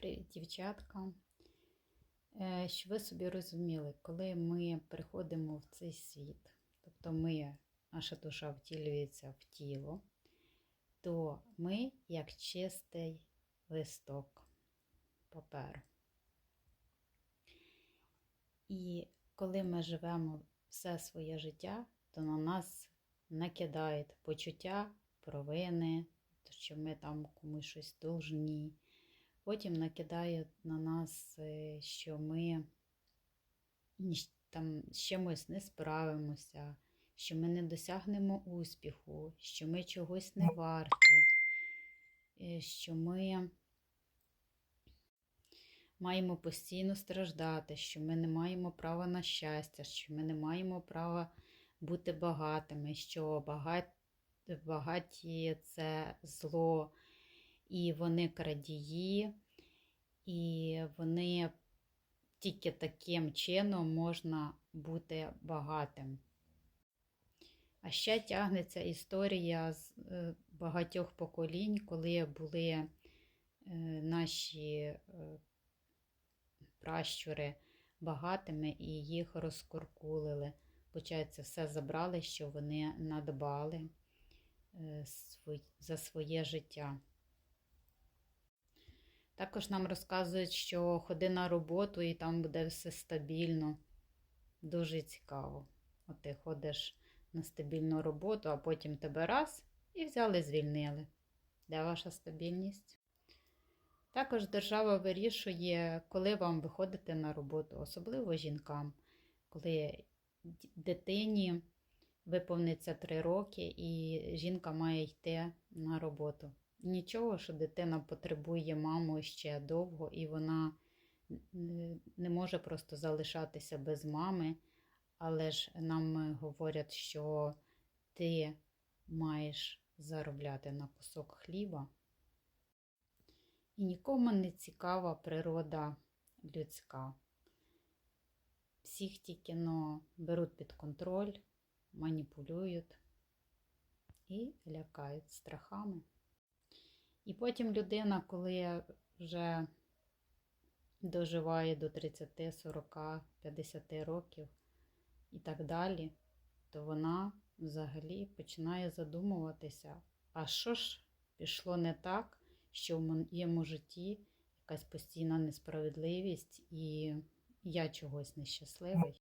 Привіт, дівчатка. Е, Щоб ви собі розуміли, коли ми приходимо в цей світ, тобто ми, наша душа втілюється в тіло, то ми як чистий листок паперу. І коли ми живемо все своє життя, то на нас накидають почуття провини, що ми там комусь щось должні. Потім накидають на нас, е, що ми там з чимось не справимося, що ми не досягнемо успіху, що ми чогось не варті, е, що ми маємо постійно страждати, що ми не маємо права на щастя, що ми не маємо права бути багатими, що багаті це зло, і вони крадії, і вони тільки таким чином можна бути багатим. А ще тягнеться історія з е, багатьох поколінь, коли були е, наші е, пращури багатими і їх розкуркулили. Получається, все забрали, що вони надбали за своє життя. Також нам розказують, що ходи на роботу і там буде все стабільно. Дуже цікаво. От ти ходиш на стабільну роботу, а потім тебе раз і взяли, звільнили. Де ваша стабільність? Також держава вирішує, коли вам виходити на роботу, особливо жінкам, коли дитині виповниться 3 роки і жінка має йти на роботу. Нічого, що дитина потребує маму ще довго, і вона не може просто залишатися без мами, але ж нам говорять, що ти маєш заробляти на кусок хліба. І нікому не цікава природа людська. Всіх тільки но беруть під контроль, маніпулюють і лякають страхами. І потім людина, коли вже доживає до 30, 40, 50 років і так далі, то вона взагалі починає задумуватися, а що ж пішло не так, що в моєму житті якась постійна несправедливість, і я чогось нещасливий.